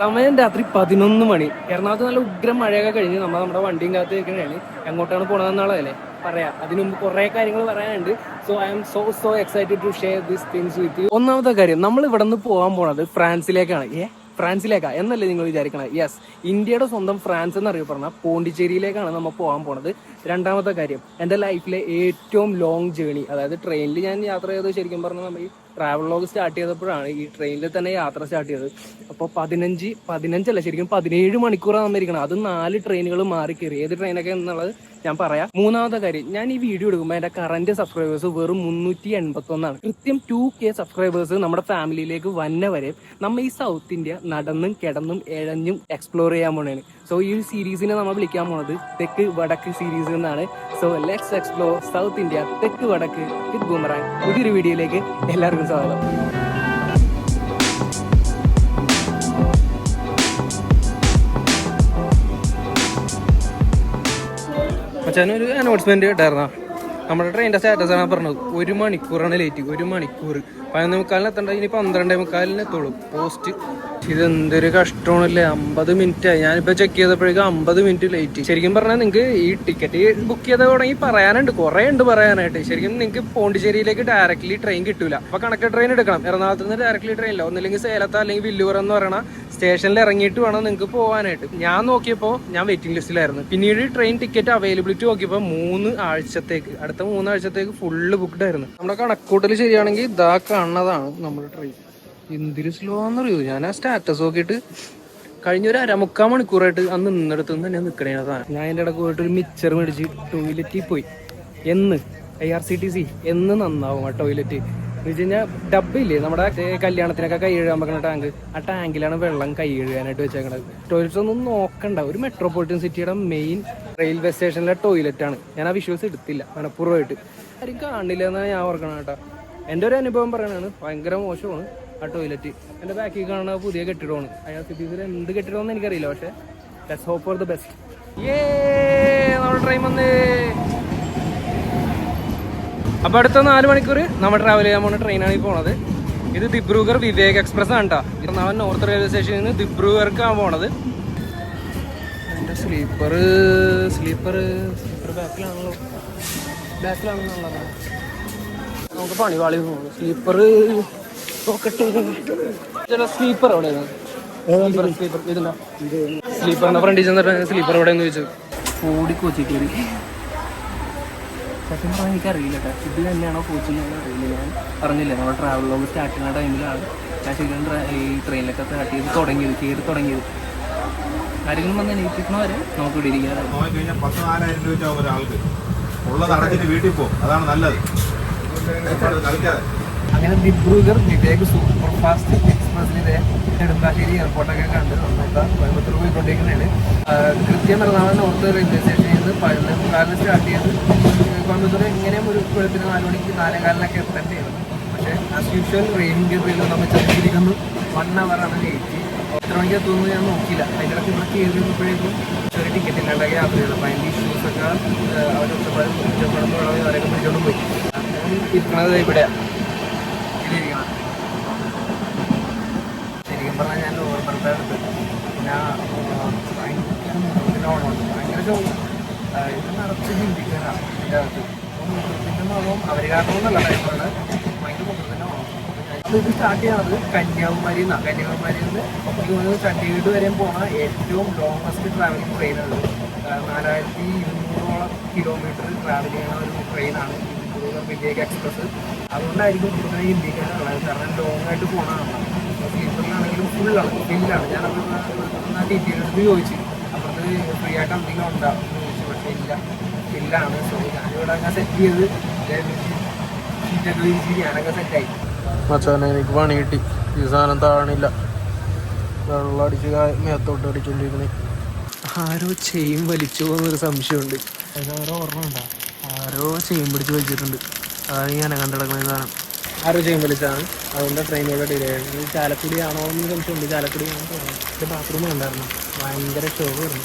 സമയം രാത്രി പതിനൊന്ന് മണി. എറണാകുളത്ത് നല്ല ഉഗ്രം മഴയൊക്കെ കഴിഞ്ഞ് നമ്മൾ നമ്മുടെ വണ്ടിയും കാത്ത് നിൽക്കുന്നതാണ്. എങ്ങോട്ടാണ് പോണതെന്നുള്ളതല്ലേ പറയാം. അതിനു മുമ്പ് കുറേ കാര്യങ്ങൾ പറയാനുണ്ട്. So I am so so excited to share this things with you ഒന്നാമത്തെ കാര്യം നമ്മൾ ഇവിടെ നിന്ന് പോകാൻ പോണത് ഫ്രാൻസിലേക്കാണ്. ഏ? ഫ്രാൻസിലേക്കാ. എന്നല്ലേ നിങ്ങൾ വിചാരിക്കണം? യെസ് ഇന്ത്യയുടെ സ്വന്തം ഫ്രാൻസ് എന്ന് അറിയപ്പെടുന്ന പോണ്ടിച്ചേരിയിലേക്കാണ് നമ്മൾ പോകാൻ പോണത്. രണ്ടാമത്തെ കാര്യം എന്റെ ലൈഫിലെ ഏറ്റവും ലോങ് ജേണി അതായത് ട്രെയിനിൽ ഞാൻ യാത്ര ചെയ്തത് ശരിക്കും പറഞ്ഞാൽ നമ്മൾ ട്രാവൽ ലോഗ് സ്റ്റാർട്ട് ചെയ്തപ്പോഴാണ് ഈ ട്രെയിനിൽ തന്നെ യാത്ര സ്റ്റാർട്ട് ചെയ്തത്. അപ്പോൾ പതിനഞ്ച് പതിനഞ്ചല്ല ശരിക്കും പതിനേഴ് മണിക്കൂറാണ് വന്നിരിക്കണം അത് നാല് ട്രെയിനുകൾ മാറി കയറി ഏത് ട്രെയിനൊക്കെ എന്നുള്ളത് ഞാൻ പറയാം. മൂന്നാമത്തെ കാര്യം ഞാൻ ഈ വീഡിയോ എടുക്കുമ്പോൾ എന്റെ കറന്റ് സബ്സ്ക്രൈബേഴ്സ് വെറും മുന്നൂറ്റി എൺപത്തി ഒന്നാണ് കൃത്യം ടു കെ സബ്സ്ക്രൈബേഴ്സ് നമ്മുടെ ഫാമിലിയിലേക്ക് വന്നവരെ നമ്മൾ ഈ സൗത്ത് ഇന്ത്യ നടന്നും കിടന്നും എഴഞ്ഞും എക്സ്പ്ലോർ ചെയ്യാൻ പോണേണ് സോ ഈ ഒരു സീരീസിനെ നമ്മൾ വിളിക്കാൻ പോണത് തെക്ക് വടക്ക് സീരീസ് എന്നാണ്. So let's explore south India തെക്ക് വടക്ക് വിത്ത് ബൂമറാങ് പുതിയൊരു വീഡിയോയിലേക്ക് എല്ലാവർക്കും സ്വാഗതം. മച്ചാനൊരു അനൗൺസ്മെന്റ് കേട്ടായിരുന്ന നമ്മുടെ ട്രെയിനിന്റെ സ്റ്റാറ്റസ് ആണ് പറഞ്ഞത്. ഒരു മണിക്കൂറാണ് ലേറ്റ് ഒരു മണിക്കൂർ. പതിനൊന്ന് മുക്കാലിന് എത്തണ്ട. ഇനി പന്ത്രണ്ടേ മുക്കാലിന് എത്തുള്ളൂ. പോസ്റ്റ് ഇത് എന്തൊരു കഷ്ടമാണല്ലേ? അമ്പത് മിനിറ്റ് ആയി. ഞാനിപ്പോ ചെക്ക് ചെയ്തപ്പോഴേക്കും അമ്പത് മിനിറ്റ് ലേറ്റ് ശരിക്കും പറഞ്ഞാൽ നിങ്ങൾക്ക് ഈ ടിക്കറ്റ് ബുക്ക് ചെയ്ത തുടങ്ങി പറയാനുണ്ട്. കുറെ ഉണ്ട് പറയാനായിട്ട്. ശരിക്കും നിങ്ങൾക്ക് പോണ്ടിച്ചേരിയിലേക്ക് ഡയറക്റ്റ്ലി ട്രെയിൻ കിട്ടൂല. അപ്പൊ കണക്ട് ട്രെയിൻ എടുക്കണം. എറണാകുളത്ത് നിന്ന് ഡയറക്ട്ലി ട്രെയിൻ ഇല്ല. ഒന്നില്ലെങ്കിൽ സേലത്ത് അല്ലെങ്കിൽ വില്ലൂർ എന്ന് പറയണ സ്റ്റേഷനിൽ ഇറങ്ങിയിട്ട് വേണം നിങ്ങൾക്ക് പോകാനായിട്ട് ഞാൻ നോക്കിയപ്പോൾ ഞാൻ വെയിറ്റിംഗ് ലിസ്റ്റിലായിരുന്നു പിന്നീട് ട്രെയിൻ ടിക്കറ്റ് അവൈലബിലിറ്റി നോക്കിയപ്പോൾ മൂന്ന് ആഴ്ചത്തേക്ക്. അടുത്ത മൂന്ന് ആഴ്ചത്തേക്ക് ഫുള്ള് ബുക്ക്ഡ് ആയിരുന്നു. നമ്മുടെ കണക്കൂട്ടൽ ശരിയാണെങ്കിൽ ഇതാ കാണുന്നതാണ് നമ്മുടെ ട്രെയിൻ എന്തൊരു സ്ലോ എന്നറിയോ ഞാൻ ആ സ്റ്റാറ്റസ് നോക്കിയിട്ട് കഴിഞ്ഞ ഒരു അരമുക്കാൽ മണിക്കൂറായിട്ട് അന്ന് നിന്നിടത്ത് നിന്ന് തന്നെ നിൽക്കണേ അതാണ് ഞാൻ എന്റെ ഇടയ്ക്ക് പോയിട്ട് ഒരു മിക്സർ മേടിച്ച് ടോയ്ലറ്റിൽ പോയി. എന്ന് I R C T C എന്ന് നന്നാവും ആ ടോയ്ലറ്റ് എന്ന് വെച്ച് കഴിഞ്ഞാൽ നമ്മുടെ കല്യാണത്തിനൊക്കെ കൈ കഴുകാൻ ടാങ്ക്. ആ ടാങ്കിലാണ് വെള്ളം കൈ കഴുകാനായിട്ട് വെച്ചേക്കണത്. ടോയ്ലറ്റ്സ് ഒന്നും നോക്കണ്ട. ഒരു മെട്രോപൊളിറ്റൻ സിറ്റിയുടെ മെയിൻ റെയിൽവേ സ്റ്റേഷനിലെ ടോയ്ലറ്റ് ആണ്. ഞാൻ ആ വിഷ്വൽസ് എടുത്തില്ല. മനഃപൂർവമായിട്ട്. ആരും കാണില്ല എന്നാണ് ഞാൻ ഓർക്കണം കേട്ടോ. എന്റെ ഒരു അനുഭവം പറയണതാണ്. ഭയങ്കര മോശമാണ് ആ ടോയ്ലറ്റ് എന്റെ ബാക്കിൽ കാണുന്ന പുതിയ കെട്ടിടമാണ്. അയാൾ സിറ്റീസിൽ എന്ത് കെട്ടിടമെന്ന് എനിക്കറിയില്ല. പക്ഷേ let's hope for the best ഏ നമ്മുടെ ട്രെയിൻ വന്നേ. അപ്പൊ അടുത്ത നാല് മണിക്കൂർ നമ്മൾ ട്രാവൽ ചെയ്യാൻ പോകുന്ന ട്രെയിനാണ് ഈ പോണത്. ഇത് ദിബ്രൂഗർ വിവേക് എക്സ്പ്രസ് ആണ് കേട്ടോ എറണാകുളം നോർത്ത് റെയിൽവേ സ്റ്റേഷനിൽ നിന്ന് ദിബ്രൂഗർക്കാണ് പോണത്. എന്റെ സ്ലീപ്പർ സ്ലീപ്പർ സ്ലീപ്പർ ബാക്കിലാണല്ലോ. ബാക്കിലാണെന്നുള്ളത്. നമുക്ക് പണി. പാളി പോകുന്നു സ്ലീപ്പർ നോക്കട്ടെ സ്ലീപ്പർ എവിടെയാണ് സ്ലീപ്പർ സ്ലീപ്പർ ഇതില്ല സ്ലീപ്പറിന്റെ ഫ്രണ്ടിൽ ചെന്നിട്ട് സ്ലീപ്പർ എവിടെയെന്ന് ചോദിച്ചു ഓടി കോച്ചി കയറി സത്യം പറഞ്ഞാൽ എനിക്കറിയില്ല കേട്ടോ. ഇതിൽ തന്നെയാണോ കോച്ചിങ് അറിയില്ല. ഞാൻ പറഞ്ഞില്ല നമ്മൾ ട്രാവൽ ലോഗ് സ്റ്റാർട്ട് ചെയ്യുന്ന ടൈമിലാണ് ഞാൻ ശരിക്കും ഈ ട്രെയിനിലൊക്കെ സ്റ്റാർട്ട് ചെയ്ത് തുടങ്ങിയത് കയറി തുടങ്ങിയത്. കാര്യങ്ങൾ വന്ന് എണീപ്പിക്കുന്നവരെ നമുക്ക് ഇവിടെ ഇരിക്കാതെ പോയി കഴിഞ്ഞാൽ പത്ത് നാലായിരം രൂപ ആവും ഒരാൾക്ക് ഉള്ളത് അടച്ചിട്ട് വീട്ടിൽ പോകും അതാണ് നല്ലത്. കളിക്കാതെ അങ്ങനെ ദിബ്രൂഗർ വിവേക് സൂപ്പർ ഫാസ്റ്റ് എക്സ്പ്രസിലെ നെടുമ്പാശ്ശേരി എയർപോർട്ടൊക്കെ കണ്ട് നമ്മളിപ്പോൾ കോയമ്പത്തൂർ പോയിക്കൊണ്ടിരിക്കുന്നതാണ് കൃത്യം എറണാകുളം നോർത്ത് റെയിൽവേ സ്റ്റേഷനിൽ നിന്ന് പതിനൊന്ന് കാലിന് സ്റ്റാർട്ട് ചെയ്ത് കോയമ്പത്തൂർ ഇങ്ങനെ ഒരു വെളുപ്പിന് നാല് മണിക്ക് നാലേകാലിനൊക്കെ എത്തേണ്ടതായിരുന്നു പക്ഷേ ആസ് യൂഷ്വൽ റെയിൻ ഗിയറിൽ നമ്മൾ ചെറിയിരിക്കുന്നു വൺ അവറാണ് ലേറ്റ് എത്ര മണിക്ക് എത്തുമെന്ന് ഞാൻ നോക്കിയില്ല. അതിന്റെ ഇടയ്ക്ക് ഇവിടെ കയറിയപ്പോഴേക്കും ചെറിയ ടിക്കറ്റ് ഇല്ലാണ്ടൊക്കെ യാത്ര ചെയ്തു അപ്പോൾ അതിന്റെ ഇഷ്യൂസൊക്കെ അവർ ഉച്ചപ്പാടും അവരൊക്കെ പിടിച്ചോണ്ട് പോയി. ഇരിക്കണത് ഇവിടെയാണ് ഇതിലിരിക്കണം. ശരിക്കും പറഞ്ഞാൽ ഞാൻ ഞാൻ എടുത്ത് പിന്നെ ഭയങ്കര ഭയങ്കര ഇത് നിറച്ച് ഹിന്ദിക്കാരാണ് ഇതിന്റെ നോളം അപ്പോൾ ഇത് സ്റ്റാർട്ട് ചെയ്യുന്നത് കന്യാകുമാരി നിന്നാണ് കന്യാകുമാരിയിൽ നിന്ന് എനിക്ക് ചണ്ഡീഗഡ് വരെയും പോണ ഏറ്റവും ലോങ്ങസ്റ്റ് ട്രാവലിംഗ് ട്രെയിനാണ് നാലായിരത്തി ഇരുന്നൂറോളം കിലോമീറ്റർ ട്രാവൽ ചെയ്യുന്ന ഒരു ട്രെയിനാണ് വിവേക് എക്സ്പ്രസ് അതുകൊണ്ടായിരിക്കും കൂടുതൽ ഇന്ത്യക്കാരുള്ളത് കാരണം ലോങ് ആയിട്ട് പോകണതാണ് സ്ലീപ്പറിലാണെങ്കിലും ഫുള്ളാണ് ഫില്ലാണ് ഞാൻ ആ ഡീറ്റെയിൽസ് ചോദിച്ചു അപ്പുറത്ത് ഫ്രീ ആയിട്ട് എന്തെങ്കിലും ഉണ്ടാവും ചോദിച്ചു പക്ഷേ ഇല്ല ഫില്ലാണ് സോ ഞാനിവിടെ അങ്ങനെ സെറ്റ് ചെയ്ത് സീറ്റൊക്കെ വിരിച്ച് ഞാനൊക്കെ സെറ്റായി മച്ചാനെ എനിക്ക് പണി കിട്ടി. ഈ സാധനം താഴണില്ല. വെള്ളം അടിച്ച് മേത്തോട്ട് അടിച്ചോണ്ടിരുന്നു ആരോ ചെയിൻ വലിച്ചു പോകുന്നൊരു സംശയമുണ്ട്. അതാരോ ഓർമ്മ ഉണ്ടോ? ആരോ ചെയിൻ പിടിച്ച് വലിച്ചിട്ടുണ്ട്. അതാണ് ഞാൻ കണ്ടിടക്കുന്ന സാധനം. ആരോ ചെയിൻ വലിച്ചാണ് അതുകൊണ്ട് ട്രെയിനിലൂടെ ഡിലേ ആയിരുന്നു ചാലക്കുടി ആണോ എന്ന് സംശയമുണ്ട്. ചാലക്കുടി ആണോ തോന്നുന്നു. ബാത്റൂം ഉണ്ടായിരുന്നു ഭയങ്കര ഷോക്ക് അത്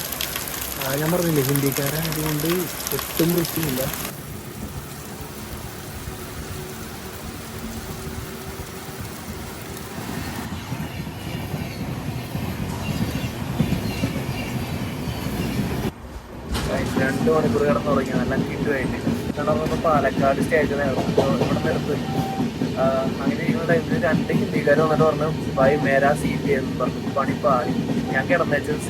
ഞാൻ പറഞ്ഞില്ലേ ഹിന്ദിക്കാരൻ അതുകൊണ്ട് ഒട്ടും വൃത്തിയില്ല. രണ്ട് മണിക്കൂർ കിടന്ന് തുടങ്ങി നല്ല കിറ്റ് കഴിഞ്ഞിട്ട് കിടന്നപ്പോൾ പാലക്കാട് സ്റ്റേജിൽ ഇവിടെ നിർത്തി. അങ്ങനെ ഇരിക്കുന്ന ടൈമിൽ രണ്ട് ഹിന്ദിക്കാർ വന്നിട്ട് പറഞ്ഞു ബൈ മേരാ സീറ്റ് എന്ന് പറഞ്ഞു പണി പാടി ഞാൻ കിടന്നു വെച്ചത്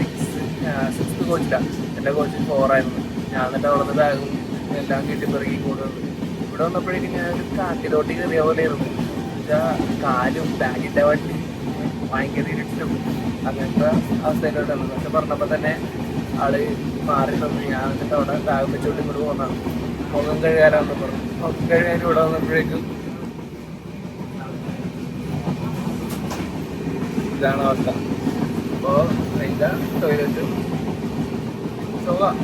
സിക്സ് കോച്ചിലാണ് എന്റെ കോച്ച് ഫോറായിരുന്നു ഞാൻ എന്നിട്ട് അവിടെ ബാഗും എല്ലാം കിട്ടി പിറകി കൊണ്ടുവന്നു. ഇവിടെ വന്നപ്പോഴേക്കും ഞാൻ ഒരു കാട്ടിലോട്ട് കയറിയ പോലെ ആയിരുന്നു എന്നുവെച്ചാൽ കാലും ബാഗിന്റെ വണ്ടി ഭയങ്കര ഇരുട്ടും. അങ്ങനത്തെ അവസ്ഥയിലോട്ടാണ്. പക്ഷെ പറഞ്ഞപ്പോൾ തന്നെ ആൾ മാറി തന്നു ഞാൻ എന്നിട്ട് അവിടെ ബാഗ് വെച്ചോട്ട് ഇങ്ങോട്ട് പോകുന്നതാണ് മുഖം കഴുകാനാണെന്ന് പറഞ്ഞു. മുഖം കഴുകാൻ ഇവിടെ വന്നപ്പോഴേക്കും ഇതാണ് അവസ്ഥ. അപ്പോൾ അതിന്റെ ടോയ്ലറ്റും സുഖം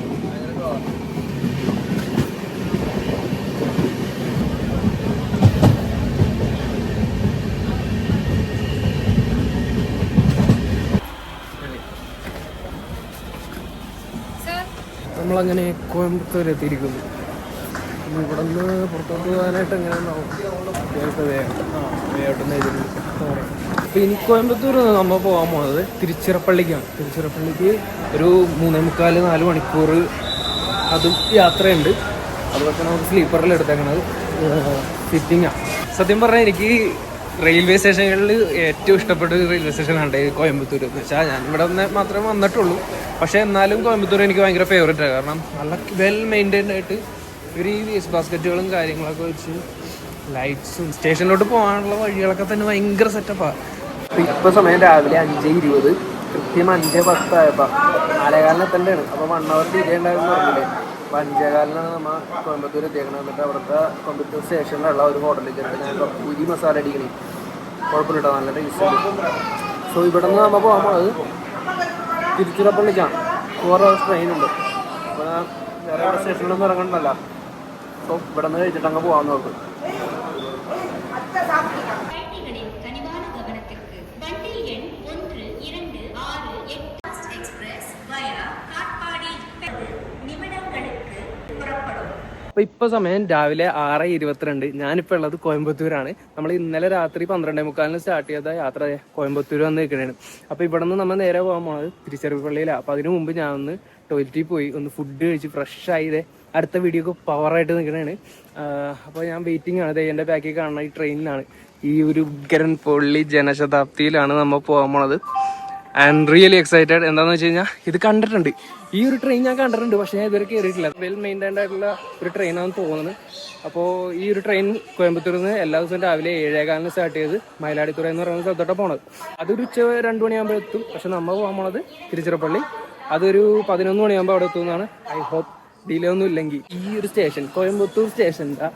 നമ്മളങ്ങനെ കോയമ്പത്തൂർ എത്തിയിരിക്കുന്നു ഇവിടെ നിന്ന് പുറത്തോട്ട് പോകാനായിട്ട് എങ്ങനെയാണോ വേഗം. ആ വേഗം അപ്പോൾ ഇനി കോയമ്പത്തൂർ നമ്മൾ പോകാൻ പോകുന്നത് തിരുച്ചിറപ്പള്ളിക്കാണ്. തിരുച്ചിറപ്പള്ളിക്ക് ഒരു മൂന്നേ മുക്കാൽ നാല് മണിക്കൂർ അതും യാത്രയുണ്ട്. അതുപോലെ നമുക്ക് സ്ലീപ്പറിൽ എടുത്തേക്കണത്. സിറ്റിങ്ങാണ് സത്യം പറഞ്ഞാൽ എനിക്ക് റെയിൽവേ സ്റ്റേഷനുകളിൽ ഏറ്റവും ഇഷ്ടപ്പെട്ട ഒരു റെയിൽവേ സ്റ്റേഷനാണ് കോയമ്പത്തൂർ എന്ന് വെച്ചാൽ ഞാൻ ഇവിടെ നിന്ന് മാത്രമേ വന്നിട്ടുള്ളൂ. പക്ഷേ എന്നാലും കോയമ്പത്തൂർ എനിക്ക് ഭയങ്കര ഫേവറേറ്റ് ആണ്. കാരണം നല്ല വെൽ മെയിന്റൈൻഡ് ആയിട്ട് ഒരു ഈ വേസ്റ്റ് ബാസ്ക്കറ്റുകളും കാര്യങ്ങളൊക്കെ വെച്ച് ലൈറ്റ്സും സ്റ്റേഷനിലോട്ട് പോകാനുള്ള വഴികളൊക്കെ തന്നെ ഭയങ്കര സെറ്റപ്പാണ് ഇപ്പോൾ സമയം രാവിലെ അഞ്ച് ഇരുപത്. കൃത്യം അഞ്ച് പത്തായപ്പോൾ നാലേകാലിന് എത്തേണ്ടതാണ് അപ്പോൾ വൺ അവർ ഡിലേ ഉണ്ടായിരുന്നു പറഞ്ഞില്ലേ അപ്പോൾ അഞ്ചേകാലിനാണ് നമ്മൾ കോയമ്പത്തൂർ എത്തിയേക്കണത്. എന്നിട്ട് അവിടുത്തെ കോയമ്പത്തൂർ സ്റ്റേഷനിലുള്ള ഒരു ഹോട്ടലിൽ കയറിയിട്ട് ഞാൻ പുരി മസാല അടിക്കണേ. കുഴപ്പമില്ല നല്ല ടേസ്റ്റ് സോ ഇവിടെ നിന്ന് നമ്മൾ പോകുമ്പോൾ അത് തിരുച്ചിറപ്പള്ളിക്കാണ്. ഫോർ ട്രെയിൻ ഉണ്ട്. അപ്പോൾ വേറെ സ്റ്റേഷനിലൊന്നും ഇറങ്ങണ്ടല്ല സോ ഇവിടെ നിന്ന് കഴിച്ചിട്ട് അങ്ങ് പോകാമെന്ന് നോക്കും അപ്പോൾ ഇപ്പോൾ സമയം രാവിലെ ആറ് ഇരുപത്തിരണ്ട്. ഞാനിപ്പോൾ ഉള്ളത് കോയമ്പത്തൂരാണ്. നമ്മൾ ഇന്നലെ രാത്രി പന്ത്രണ്ടേ മുക്കാലിന് സ്റ്റാർട്ട് ചെയ്ത യാത്ര കോയമ്പത്തൂർ വന്ന് നിൽക്കണേണ് അപ്പോൾ ഇവിടെ നിന്ന് നമ്മൾ നേരെ പോകാൻ പോണത് തിരുച്ചെറുപ്പള്ളിയിലാണ് അപ്പോൾ അതിനു മുമ്പ് ഞാൻ ഒന്ന് ടോയ്ലറ്റിൽ പോയി ഒന്ന് ഫുഡ് കഴിച്ച് ഫ്രഷ് ആയതേ അടുത്ത വീഡിയോക്ക് പവറായിട്ട് നിൽക്കണേണ് അപ്പോൾ ഞാൻ വെയിറ്റിംഗ് ആണ്. എന്റെ ബാക്കിൽ കാണുന്ന ഈ ട്രെയിനിലാണ് ഈ ഒരു ഉഗ്രൻ പൊള്ളി ജനശതാബ്ദിയിലാണ് നമ്മൾ പോകാൻ പോണത്. ആൻഡ് റിയലി എക്സൈറ്റഡ് എന്താണെന്ന് വെച്ച് കഴിഞ്ഞാൽ ഇത് കണ്ടിട്ടുണ്ട്. ഈ ഒരു ട്രെയിൻ ഞാൻ കണ്ടിട്ടുണ്ട് പക്ഷേ ഞാൻ ഇതുവരെ കയറിയിട്ടില്ല വെൽ മെയിന്റൈൻഡ് ആയിട്ടുള്ള ഒരു ട്രെയിനാണെന്ന് തോന്നുന്നത്. അപ്പോൾ ഈ ഒരു ട്രെയിൻ കോയമ്പത്തൂരിൽ നിന്ന് എല്ലാ ദിവസവും രാവിലെ ഏഴേകാലിന് സ്റ്റാർട്ട് ചെയ്ത് മയിലാടിത്തുറ എന്ന് പറയുന്ന സ്ഥലത്തോട്ടാണ് പോണത്. അതൊരു ഉച്ച രണ്ട് മണിയാകുമ്പോൾ എത്തും. പക്ഷെ നമ്മൾ പോകാൻ പോണത് തിരുച്ചിറപ്പള്ളി. അതൊരു പതിനൊന്ന് മണിയാകുമ്പോൾ അവിടെ എത്തുമെന്നാണ് ഐ ഹോപ്പ്. ഡിലേ ഒന്നും ഇല്ലെങ്കിൽ ഈ ഒരു സ്റ്റേഷൻ കോയമ്പത്തൂർ സ്റ്റേഷന്റെ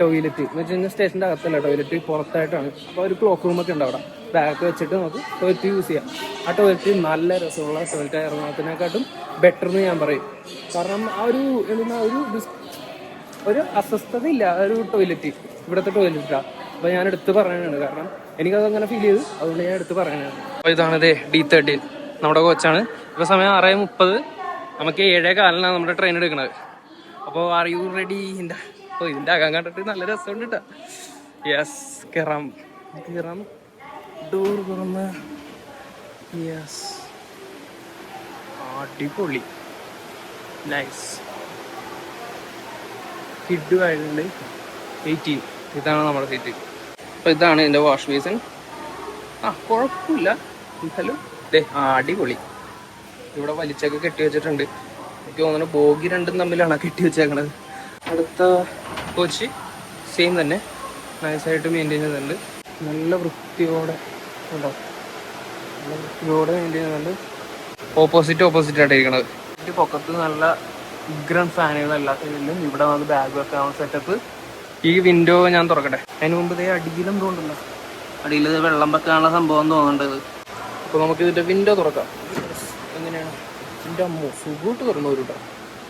ടോയ്ലറ്റ് എന്ന് വെച്ച് കഴിഞ്ഞാൽ സ്റ്റേഷന്റെ അകത്തല്ല ടോയ്ലറ്റ് പുറത്തായിട്ടാണ്. അപ്പോൾ ഒരു ക്ലോക്ക് റൂമൊക്കെ ഉണ്ട് അവിടെ. ബാഗ് വെച്ചിട്ട് നമുക്ക് ടോയ്ലറ്റ് യൂസ് ചെയ്യാം. ആ ടോയ്ലറ്റ് നല്ല രസമുള്ള ടോയ്ലറ്റ് എറണാകുളത്തിനെക്കാട്ടും ബെറ്റർ എന്ന് ഞാൻ പറയും. കാരണം ആ ഒരു എന്താ ഒരു ഒരു അസ്വസ്ഥതയില്ല ഒരു ടോയ്ലറ്റ് ഇവിടുത്തെ ടോയ്ലറ്റാണ് അപ്പോൾ ഞാൻ എടുത്ത് പറയാനാണ് കാരണം എനിക്കത് അങ്ങനെ ഫീൽ ചെയ്തു. അതുകൊണ്ട് ഞാൻ എടുത്ത് പറയാനാണ് അപ്പോൾ ഇതാണ് ഇതേ ഡി തേർട്ടീൻ നമ്മുടെ കോച്ചാണ്. ഇപ്പോൾ സമയം ആറ് മുപ്പത്. നമുക്ക് ഏഴേ കാലിനാണ് നമ്മുടെ ട്രെയിൻ എടുക്കുന്നത്. അപ്പോൾ ആർ യു റെഡി എന്റെ ഓ ഇതിന്റെ അകം കണ്ടിട്ട് നല്ല രസമുണ്ട് കേട്ടോ യെസ് കിറാം കിറാം ഡോർ തുറന്ന്. യെസ് അടിപൊളി. നൈസ് കിഡ് ആയിട്ടുണ്ട് എയ്റ്റീൻ ഇതാണ് നമ്മുടെ സീറ്റ് അപ്പോൾ ഇതാണ് എന്റെ വാഷ് ബേസിൻ ആ കുഴപ്പമില്ല. എന്തായാലും ദേ അടിപൊളി. ഇവിടെ വലിച്ചൊക്കെ കെട്ടി വെച്ചിട്ടുണ്ട് എനിക്ക് തോന്നുന്നു ബോഗി രണ്ടും തമ്മിലാണ് കെട്ടി വെച്ചേക്കണത് അടുത്ത കോച്ച്. സെയിം തന്നെ. നൈസായിട്ട് മെയിന്റെയിൻ ചെയ്യുന്നുണ്ട് നല്ല വൃത്തിയോടെ ഉണ്ടോ? നല്ല വൃത്തിയോടെ മെയിന്റെയിൻ ചെയ്യുന്നുണ്ട് ഓപ്പോസിറ്റ് ഓപ്പോസിറ്റ് ആയിട്ട് ഇരിക്കണത്. ഇതിന്റെ പൊക്കത്ത് നല്ല ഉഗ്രൻ ഫാനുകൾ എല്ലാത്തിനും ഇവിടെ വന്ന് ബാഗ് വെക്കാൻ സെറ്റപ്പ് ഈ വിൻഡോ ഞാൻ തുറക്കട്ടെ. അതിന് മുമ്പ് ഇതേ അടിയിലും തോന്നുന്നുണ്ടോ അടിയിൽ വെള്ളം വെക്കാനുള്ള സംഭവം തോന്നുന്നുണ്ട് അപ്പോൾ നമുക്ക് ഇതിന്റെ വിൻഡോ തുറക്കാം. എങ്ങനെയാണ്? എന്റെ അമ്മ സുഖമായിട്ട് തുറന്നു വരും കേട്ടോ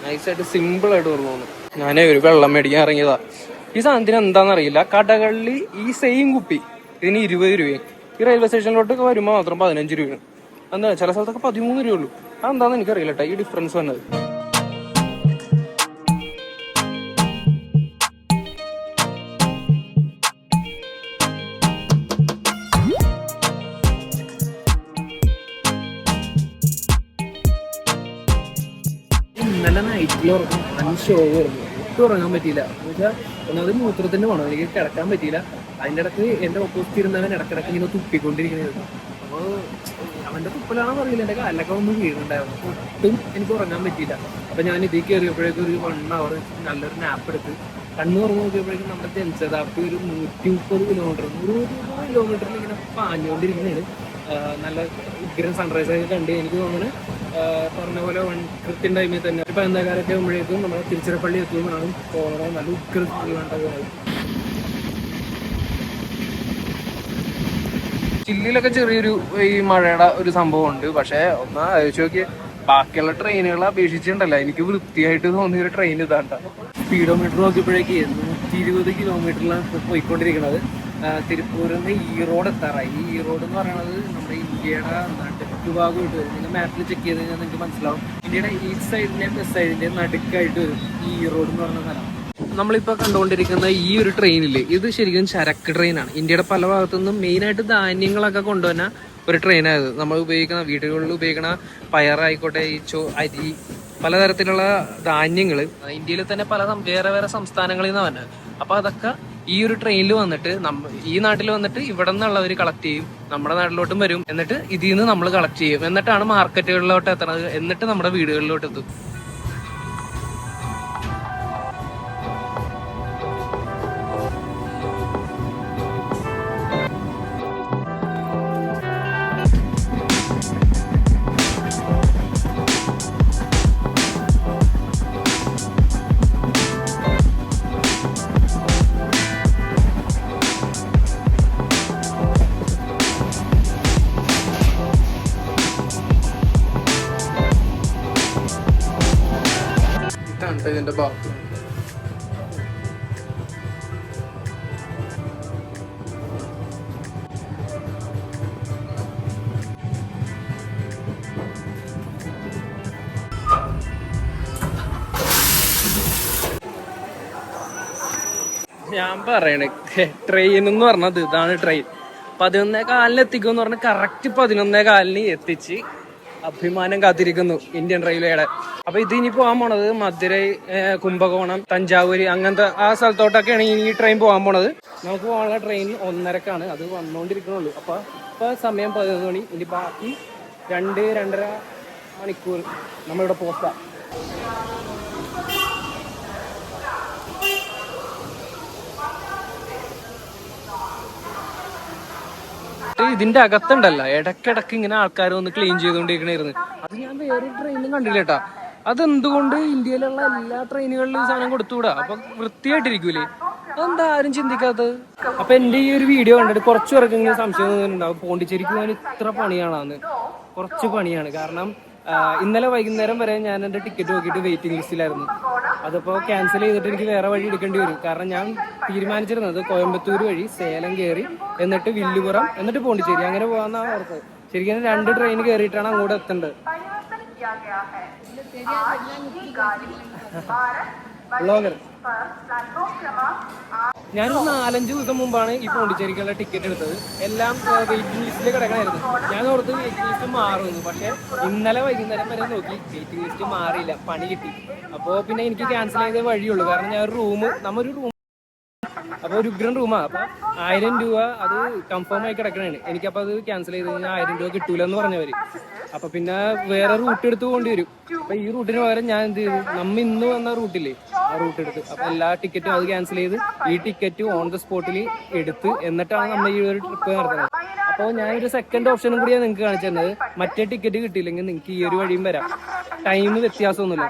നൈസായിട്ട് സിമ്പിളായിട്ട് വന്നു ഞാനേ ഒരു വെള്ളം മേടിക്കാൻ ഇറങ്ങിയതാ. ഈ സാധനത്തിന് എന്താണെന്ന് അറിയില്ല. കടകളിൽ ഈ സെയിം കുപ്പി ഇതിന് ഇരുപത് രൂപയും. ഈ റെയിൽവേ സ്റ്റേഷനിലോട്ട് വരുമ്പോൾ മാത്രം പതിനഞ്ച് രൂപയാണ്. എന്താ ചില സ്ഥലത്തൊക്കെ പതിമൂന്ന് രൂപയുള്ളൂ അതെന്താണെന്ന് എനിക്കറിയില്ല കേട്ടോ ഈ ഡിഫറൻസ് വന്നത്. ഇന്നലെ നൈറ്റിൽ ഉറങ്ങും അഞ്ച് ഷോ ഉറങ്ങും. ഒട്ടും ഉറങ്ങാൻ പറ്റിയില്ല. എന്ന് വെച്ചാൽ ഒന്നാമത് മൂത്രത്തിന്റെ വേണം എനിക്ക് കിടക്കാൻ പറ്റിയില്ല. അതിന്റെ ഇടയ്ക്ക് എന്റെ ഓപ്പോസിറ്റ് ഇരുന്നവൻ ഇടക്കിടക്ക് ഇങ്ങനെ തുപ്പിക്കൊണ്ടിരിക്കുന്നത് അപ്പോൾ അവന്റെ തുപ്പലാണെന്ന് അറിയില്ല. എന്റെ കാലൊക്കെ ഒന്ന് വീഴുന്നുണ്ടായിരുന്നു അപ്പോൾ ഒട്ടും എനിക്ക് ഉറങ്ങാൻ പറ്റിയില്ല. അപ്പോൾ ഞാൻ ഇതിൽ കയറിയപ്പോഴേക്കും ഒരു വൺ അവർ നല്ലൊരു നാപ്പ് എടുത്ത് കണ്ണു തുറന്നു നോക്കിയപ്പോഴേക്കും നമ്മുടെ ജനസദാപ്പ് ഒരു നൂറ്റി മുപ്പത് കിലോമീറ്റർ നൂറ് കിലോമീറ്ററിൽ ഇങ്ങനെ പാഞ്ഞുകൊണ്ടിരിക്കുന്നതാണ്. നല്ല സൺറൈസ് ഒക്കെ കണ്ട് എനിക്ക് തോന്നുന്നു ആഹ് പറഞ്ഞ പോലെ കൃത്യം ടൈമിൽ തന്നെ. ഒരു പതിനൊന്നേകാലൊക്കെ ആകുമ്പോഴേക്കും നമ്മൾ തിരുച്ചിറപ്പള്ളി എത്തുമ്പോഴാണ് പോകുന്നത് നല്ല ഉഗ്ര വേണ്ടത് ചില്ലിലൊക്കെ ചെറിയൊരു ഈ മഴയുടെ ഒരു സംഭവം ഉണ്ട് പക്ഷേ ഒന്ന് ആലോചിച്ച് നോക്കി ബാക്കിയുള്ള ട്രെയിനുകളെ അപേക്ഷിച്ചിട്ടുണ്ടല്ലോ. എനിക്ക് വൃത്തിയായിട്ട് തോന്നിയ ഒരു ട്രെയിൻ ഇതാണ്ട സ്പീഡോമീറ്റർ നോക്കിയപ്പോഴേക്ക് നൂറ്റി ഇരുപത് കിലോമീറ്ററിലാണ് പോയിക്കൊണ്ടിരിക്കുന്നത് തിരുപ്പൂരിൽ നിന്ന് ഈറോഡ് എത്താറായി. ഈ ഈറോഡ് എന്ന് പറയുന്നത് നമ്മുടെ ഇന്ത്യയുടെ നടുക്ക് ഇട്ട് വരും. നിങ്ങൾ മാപ്പിൽ ചെക്ക് ചെയ്ത് കഴിഞ്ഞാൽ നിങ്ങൾക്ക് മനസ്സിലാവും. ഇന്ത്യയുടെ ഈസ്റ്റ് സൈഡിന്റെയും വെസ്റ്റ് സൈഡിന്റെയും നടുക്കായിട്ട് വരും ഈ റോഡ് എന്ന് പറയുന്ന സ്ഥലം. നമ്മളിപ്പോൾ കണ്ടുകൊണ്ടിരിക്കുന്ന ഈ ഒരു ട്രെയിനിൽ ഇത് ശരിക്കും ചരക്ക് ട്രെയിനാണ് ഇന്ത്യയുടെ പല ഭാഗത്തു നിന്നും മെയിൻ ആയിട്ട് ധാന്യങ്ങളൊക്കെ കൊണ്ടുവന്ന ഒരു ട്രെയിനായത് നമ്മൾ ഉപയോഗിക്കുന്ന വീടുകളിൽ ഉപയോഗിക്കുന്ന പയറായിക്കോട്ടെ ഈ ചോ അരി പലതരത്തിലുള്ള ധാന്യങ്ങൾ ഇന്ത്യയിൽ തന്നെ പല വേറെ വേറെ സംസ്ഥാനങ്ങളിൽ നിന്ന് വന്നത്. അപ്പോൾ അതൊക്കെ ഈ ഒരു ട്രെയിനിൽ വന്നിട്ട് ഈ നാട്ടിൽ വന്നിട്ട് ഇവിടെ നിന്നുള്ളവർ കളക്ട് ചെയ്യും നമ്മുടെ നാട്ടിലോട്ടും വരും. എന്നിട്ട് ഇതിൽ നിന്ന് നമ്മൾ കളക്ട് ചെയ്യും. എന്നിട്ടാണ് മാർക്കറ്റുകളിലോട്ട് എത്തണത്. എന്നിട്ട് നമ്മുടെ വീടുകളിലോട്ട് എത്തും. ഇതാണ് ഭാഗത്ത്. ഞാൻ പറയണേ ട്രെയിൻ എന്ന് പറഞ്ഞത് ഇതാണ് ട്രെയിൻ പതിനൊന്നേ കാലിന് എത്തിക്കും എന്ന് പറഞ്ഞാൽ കറക്റ്റ് പതിനൊന്നേ കാലിന് എത്തിച്ച് അഭിമാനം കാത്തിരിക്കുന്നു ഇന്ത്യൻ റെയിൽവേയുടെ. അപ്പൊ ഇത് ഇനി പോകാൻ പോണത് മധുരൈ കുംഭകോണം തഞ്ചാവൂര് അങ്ങനത്തെ ആ സ്ഥലത്തോട്ടൊക്കെയാണ് ഈ ട്രെയിൻ പോകാൻ പോണത്. നമുക്ക് പോകാനുള്ള ട്രെയിൻ ഒന്നരക്കാണ്. അത് വന്നുകൊണ്ടിരിക്കണുള്ളൂ അപ്പൊ ഇപ്പൊ സമയം പതിനൊന്ന് മണി. ഇനി ബാക്കി രണ്ട് രണ്ടര മണിക്കൂർ നമ്മളിവിടെ പോസ്റ്റാ. ഇതിന്റെ അകത്തുണ്ടല്ല. ഇടക്കിടക്ക് ഇങ്ങനെ ആൾക്കാർ വന്ന് ക്ലീൻ ചെയ്തുകൊണ്ടിരിക്കണായിരുന്നു അത് ഞാൻ വേറെ ട്രെയിനും കണ്ടില്ല അതെന്തുകൊണ്ട് ഇന്ത്യയിലുള്ള എല്ലാ ട്രെയിനുകളിലും സാധനം കൊടുത്തുകൂടാ? അപ്പൊ വൃത്തിയായിട്ടിരിക്കൂലേ? അതെന്താ ആരും ചിന്തിക്കാത്തത്? അപ്പൊ എന്റെ ഈ ഒരു വീഡിയോ കണ്ടിട്ട് കുറച്ചു പേർക്ക് ഇങ്ങനെ സംശയം ഉണ്ടാവും പോണ്ടിച്ചേരിക്ക് പോകാൻ ഇത്ര പണിയാണെന്ന്. കുറച്ച് പണിയാണ്. കാരണം ഇന്നലെ വൈകുന്നേരം വരെ ഞാൻ എന്റെ ടിക്കറ്റ് നോക്കിയിട്ട് വെയിറ്റിംഗ് ലിസ്റ്റിലായിരുന്നു അതിപ്പോ ക്യാൻസൽ ചെയ്തിട്ട് എനിക്ക് വേറെ വഴി എടുക്കേണ്ടി വരും. കാരണം ഞാൻ തീരുമാനിച്ചിരുന്നത് കോയമ്പത്തൂർ വഴി സേലം കയറി എന്നിട്ട് വില്ലുപുറം എന്നിട്ട് പോണ്ടിച്ചേരി. അങ്ങനെ പോകാന്നാണ് ഓർത്തത്. ശരിക്കും രണ്ട് ട്രെയിൻ കയറിയിട്ടാണ് അങ്ങോട്ട് എത്തേണ്ടത്. ബ്ലോഗർ ഞാനൊരു നാലഞ്ച് ദിവസം മുമ്പാണ് ഈ പോണ്ടിച്ചേരിക്കുള്ള ടിക്കറ്റ് എടുത്തത്. എല്ലാം വെയിറ്റിംഗ് ലിസ്റ്റിൽ കിടക്കണായിരുന്നു. ഞാൻ ഓർത്ത് വെയിറ്റിംഗ് ലിസ്റ്റ് മാറുന്നു. പക്ഷെ ഇന്നലെ വൈകുന്നേരം വരെ നോക്കി. വെയിറ്റിംഗ് ലിസ്റ്റ് മാറിയില്ല. പണി കിട്ടി. അപ്പോൾ പിന്നെ എനിക്ക് ക്യാൻസൽ ചെയ്തേ വഴിയുള്ളൂ. കാരണം ഞാൻ ഒരു റൂം നമ്മൊരു റൂം അപ്പൊ ഒരു ഉഗ്രൻ റൂമാ അപ്പൊ ആയിരം രൂപ അത് കൺഫേം ആയി കിടക്കണാണ് എനിക്കപ്പോ അത് ക്യാൻസൽ ചെയ്ത് കഴിഞ്ഞാൽ ആയിരം രൂപ കിട്ടൂല എന്ന് പറഞ്ഞവര്. അപ്പൊ പിന്നെ വേറെ റൂട്ട് എടുത്ത് പോകേണ്ടി വരും. അപ്പൊ ഈ റൂട്ടിന് പകരം ഞാൻ എന്ത് ചെയ്തു? നമ്മ ഇന്ന് വന്ന റൂട്ടില്ലേ ആ റൂട്ട് എടുത്ത്. അപ്പൊ എല്ലാ ടിക്കറ്റും അത് ക്യാൻസൽ ചെയ്ത് ഈ ടിക്കറ്റ് ഓൺ ദ സ്പോട്ടിൽ എടുത്ത് എന്നിട്ടാണ് നമ്മൾ ഈ ഒരു ട്രിപ്പ് നടത്തുന്നത്. അപ്പോൾ ഒരു സെക്കൻഡ് ഓപ്ഷനും കൂടിയാണ് നിങ്ങൾക്ക് കാണിച്ചു തന്നത്. മറ്റേ ടിക്കറ്റ് കിട്ടിയില്ലെങ്കിൽ നിങ്ങൾക്ക് ഈ ഒരു വഴിയും വരാം. ടൈം വ്യത്യാസമൊന്നുമില്ല.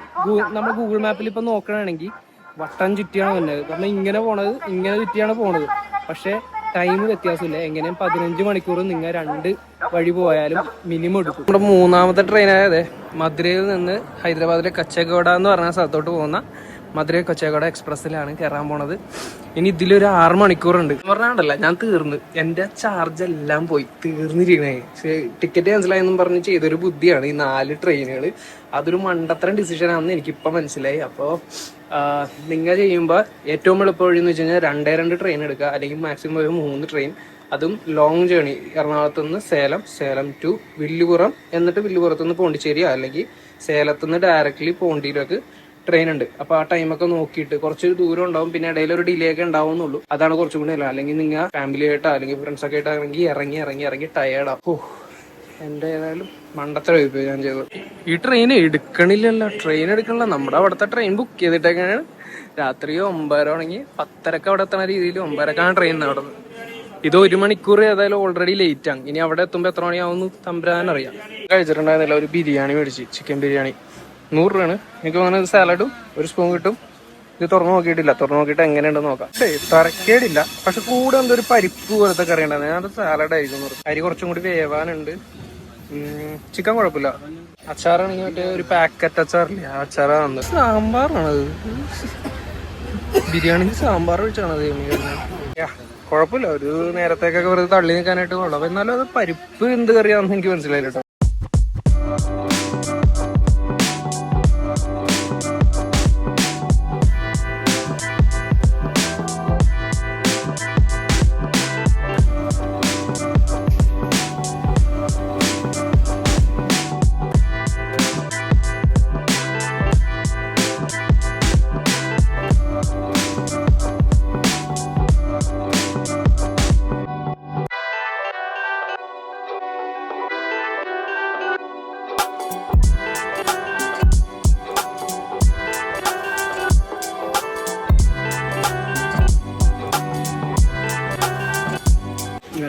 നമ്മൾ ഗൂഗിൾ മാപ്പിൽ ഇപ്പൊ നോക്കണമെങ്കിൽ വട്ടം ചുറ്റിയാണ് വന്നത്. കാരണം ഇങ്ങനെ പോണത് ഇങ്ങനെ ചുറ്റിയാണ് പോണത്. പക്ഷെ ടൈം വ്യത്യാസമില്ല. എങ്ങനെയും പതിനഞ്ച് മണിക്കൂർ നിങ്ങൾ രണ്ട് വഴി പോയാലും മിനിമം എടുക്കും. നമ്മുടെ മൂന്നാമത്തെ ട്രെയിൻ ആയതേ മധുരയിൽ നിന്ന് ഹൈദരാബാദിലെ കച്ചഗോഡ എന്ന് പറഞ്ഞ സ്ഥലത്തോട്ട് പോകുന്ന മധുര കൊച്ചേക്കോട എക്സ്പ്രസ്സിലാണ് കയറാൻ പോണത്. ഇനി ഇതിലൊരു ആറ് മണിക്കൂറുണ്ട്. പറഞ്ഞാണ്ടല്ല ഞാൻ തീർന്നു. എന്റെ ചാർജ് എല്ലാം പോയി. തീർന്നിരിക്കണേ. ടിക്കറ്റ് ക്യാൻസൽ ക്യാൻസലായെന്നും പറഞ്ഞ് ചെയ്തൊരു ബുദ്ധിയാണ് ഈ നാല് ട്രെയിനുകൾ അതൊരു മണ്ടത്തരം ഡിസിഷൻ ആണെന്ന് എനിക്കിപ്പം മനസ്സിലായി. അപ്പോൾ നിങ്ങൾ ചെയ്യുമ്പോൾ ഏറ്റവും എളുപ്പ വഴി എന്ന് വെച്ച് കഴിഞ്ഞാൽ രണ്ടേ രണ്ട് ട്രെയിൻ എടുക്കുക അല്ലെങ്കിൽ മാക്സിമം ഒരു മൂന്ന് ട്രെയിൻ അതും ലോങ് ജേണി എറണാകുളത്ത് നിന്ന് സേലം സേലം ടു വില്ലുപുറം. എന്നിട്ട് വില്ലുപുറത്ത് നിന്ന് പോണ്ടിച്ചേരി. അല്ലെങ്കിൽ സേലത്ത് നിന്ന് ഡയറക്റ്റ്ലി പോണ്ടിയിലേക്ക് ട്രെയിൻ ഉണ്ട്. അപ്പൊ ആ ടൈമൊക്കെ നോക്കിയിട്ട് കുറച്ചൊരു ദൂരം ഉണ്ടാവും പിന്നെ ഇടയിൽ ഒരു ഡിലേ ഒക്കെ ഉണ്ടാവുന്നുള്ളൂ. അതാണ് കുറച്ചും കൂടി നല്ലത്. അല്ലെങ്കിൽ നിങ്ങൾ ഫാമിലി ആയിട്ടോ അല്ലെങ്കിൽ ഫ്രണ്ട്സ് ഒക്കെ ആയിട്ടാണെങ്കിൽ ഇറങ്ങി ഇറങ്ങി ഇറങ്ങി ടയേർഡ് ഓ എന്റെ ഏതായാലും മണ്ടത്തര പോയി ഞാൻ ചെയ്തു ഈ ട്രെയിൻ എടുക്കണില്ലല്ലോ. ട്രെയിൻ എടുക്കണില്ല. നമ്മുടെ അവിടുത്തെ ട്രെയിൻ ബുക്ക് ചെയ്തിട്ടൊക്കെയാണ് രാത്രി ഒമ്പതര ആണെങ്കിൽ പത്തരക്ക് അവിടെ എത്തണ രീതിയിൽ ഒമ്പതരക്കാണ് ട്രെയിൻ അവിടെ നിന്ന് ഇത് ഒരു മണിക്കൂർ ഏതായാലും ഓൾറെഡി ലേറ്റ് ആണ്. ഇനി അവിടെ എത്തുമ്പോൾ എത്ര മണിയാവുമെന്ന് തമ്പരാൻ അറിയാം കഴിച്ചിട്ടുണ്ടായിരുന്നില്ല. ഒരു ബിരിയാണി മേടിച്ച്. ചിക്കൻ ബിരിയാണി. നൂറ് രൂപയാണ്. എനിക്ക് തോന്നുന്നത് സാലഡും ഒരു സ്പൂൺ കിട്ടും. ഇത് തുറന്നു നോക്കിയിട്ടില്ല. തുറന്നു നോക്കിയിട്ട് എങ്ങനെയുണ്ടെന്ന് നോക്കാം. തറക്കേടില്ല പക്ഷെ കൂടെ എന്തോ ഒരു പരിപ്പ് പോലത്തെ കറി ഉണ്ടായിരുന്നു. ഞാനത് സാലഡ് ആയിരിക്കും. അരി കുറച്ചും കൂടി വേവാനുണ്ട്. ചിക്കൻ കുഴപ്പമില്ല. അച്ചാറാണെങ്കിൽ മറ്റേ ഒരു പാക്കറ്റ് അച്ചാറില്ലേ? അച്ചാറാണ് സാമ്പാറാണത് ബിരിയാണിക്ക് സാമ്പാർ ഒഴിച്ചാണ് കുഴപ്പമില്ല. ഒരു നേരത്തേക്കൊക്കെ വെറുതെ തള്ളി നിൽക്കാനായിട്ട് കൊള്ളാം. എന്നാലും അത് പരിപ്പ് എന്ത് കറിയാണെന്ന് എനിക്ക് മനസ്സിലായില്ല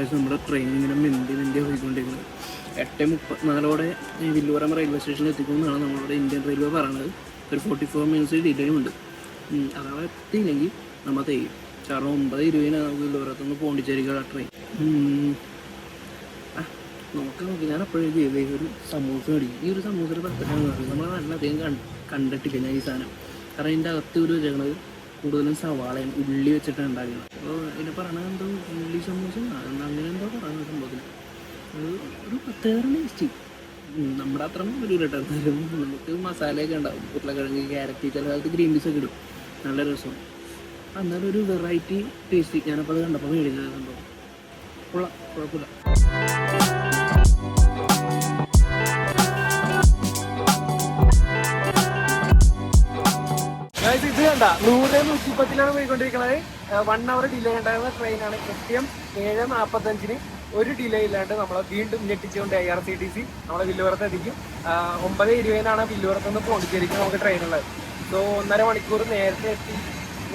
ഗൈസ് നമ്മുടെ ട്രെയിൻ ഇങ്ങനെ മെന്തി മെന്തി പോയിക്കൊണ്ടിരിക്കുന്നത്. എട്ട് മുപ്പത്തിനാലോടെ വില്ലുവറം റെയിൽവേ സ്റ്റേഷനിൽ എത്തിക്കുമെന്നാണ് നമ്മളുടെ ഇന്ത്യൻ റെയിൽവേ പറയുന്നത് ഒരു ഫോർട്ടി ഫോർ മിനിറ്റ്സ് ഡിലേയും ഉണ്ട് അതവിടെ എത്തിയില്ലെങ്കിൽ നമ്മൾ തെയ്യും. കാരണം ഒമ്പത് ഇരുപതിന് നമുക്ക് നിന്ന് പോണ്ടിച്ചേരിക്കാണ് ട്രെയിൻ നോക്കാം നോക്കി. ഞാൻ അപ്പോഴേ ചെയ്തേ ഒരു സമൂസ മേടിക്കും ഈ ഒരു സമൂസയുടെ പ്രത്യേകത നമ്മളെ നല്ല അധികം കണ്ടിട്ടില്ല ഞാൻ ഈ സാധനം. കാരണം ഇതിന്റെ അകത്ത് ഒരു വെച്ചേക്കണത് കൂടുതലും സവാളയും ഉള്ളി വെച്ചിട്ടാണ് ഉണ്ടാക്കുന്നത് അപ്പോൾ ഇതിനെ പറയണത് എന്തോ ഉള്ളി സമൂസ അങ്ങനെ എന്തോ പറയുന്ന സംഭവത്തിന് ഒരു പ്രത്യേക ടേസ്റ്റ് നമ്മുടെ അത്ര ഒരു കേട്ടോ എന്നാലും നമുക്ക് മസാലയൊക്കെ ഉണ്ടാവും. ഉരുളക്കിഴങ്ങ് ക്യാരറ്റ് ചില കാലത്ത് ഗ്രീൻ പീസ് ഒക്കെ ഇടും. നല്ല രസമാണ് എന്നാലും ഒരു വെറൈറ്റി ടേസ്റ്റ് ഞാനപ്പോൾ അത് കണ്ടപ്പോൾ മേടിച്ചത് സംഭവം കൊള്ളാം. കുഴപ്പമില്ല. ഇത് കണ്ട? നൂറ് നൂറ്റിപ്പത്തിലാണ് പോയിക്കൊണ്ടിരിക്കുന്നത് വൺ അവർ ഡിലേ ഉണ്ടായിരുന്ന ട്രെയിനാണ് കൃത്യം ഏഴ് നാൽപ്പത്തഞ്ചിന് ഒരു ഡിലേ ഇല്ലാണ്ട് നമ്മൾ വീണ്ടും ഞെട്ടിച്ചുകൊണ്ട് I R C T C നമ്മളെ വില്ലുപുറത്ത് എത്തിക്കും. ഒമ്പത് ഇരുപതിനാണ് വില്ലുപുറത്ത് നിന്ന് പോണ്ടിച്ചേരിക്ക് നമുക്ക് ട്രെയിൻ ഉള്ളത്. സോ ഒന്നര മണിക്കൂർ നേരത്തെ എത്തി.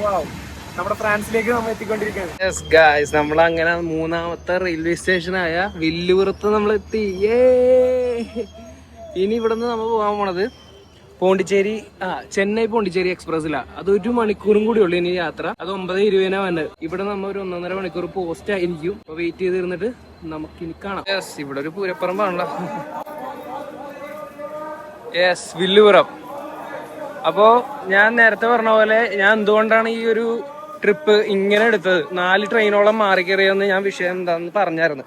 വാവ് നമ്മുടെ ഫ്രാൻസിലേക്ക് നമ്മൾ എത്തിക്കൊണ്ടിരിക്കുകയാണ്. യെസ് നമ്മൾ അങ്ങനെ മൂന്നാമത്തെ റെയിൽവേ സ്റ്റേഷനായ വില്ലുപുറത്ത് നമ്മൾ എത്തി ഇനി ഇവിടെ നിന്ന് നമ്മൾ പോകാൻ പോണത് പോണ്ടിച്ചേരി ആ ചെന്നൈ പോണ്ടിച്ചേരി എക്സ്പ്രസിലാ അത് ഒരു മണിക്കൂറും കൂടി ഉള്ളു ഇനി യാത്ര. അത് ഒമ്പത് ഇരുപതിനാ വന്നത് ഇവിടെ നമ്മൾ ഒരു ഒന്നൊന്നര മണിക്കൂർ പോസ്റ്റ് ആയിരിക്കും. അപ്പൊ വെയിറ്റ് ചെയ്തിരുന്നിട്ട് നമുക്ക് ഇനി കാണാം. യെസ് ഇവിടെ ഒരു പൂരപ്പറമ്പാണല്ലോ. യെസ് വില്ലുപുറം. അപ്പോ ഞാൻ നേരത്തെ പറഞ്ഞ പോലെ ഞാൻ എന്തുകൊണ്ടാണ് ഈ ഒരു ട്രിപ്പ് ഇങ്ങനെ എടുത്തത്? നാല് ട്രെയിനോളം മാറി ഞാൻ വിഷയം എന്താന്ന് പറഞ്ഞായിരുന്നു.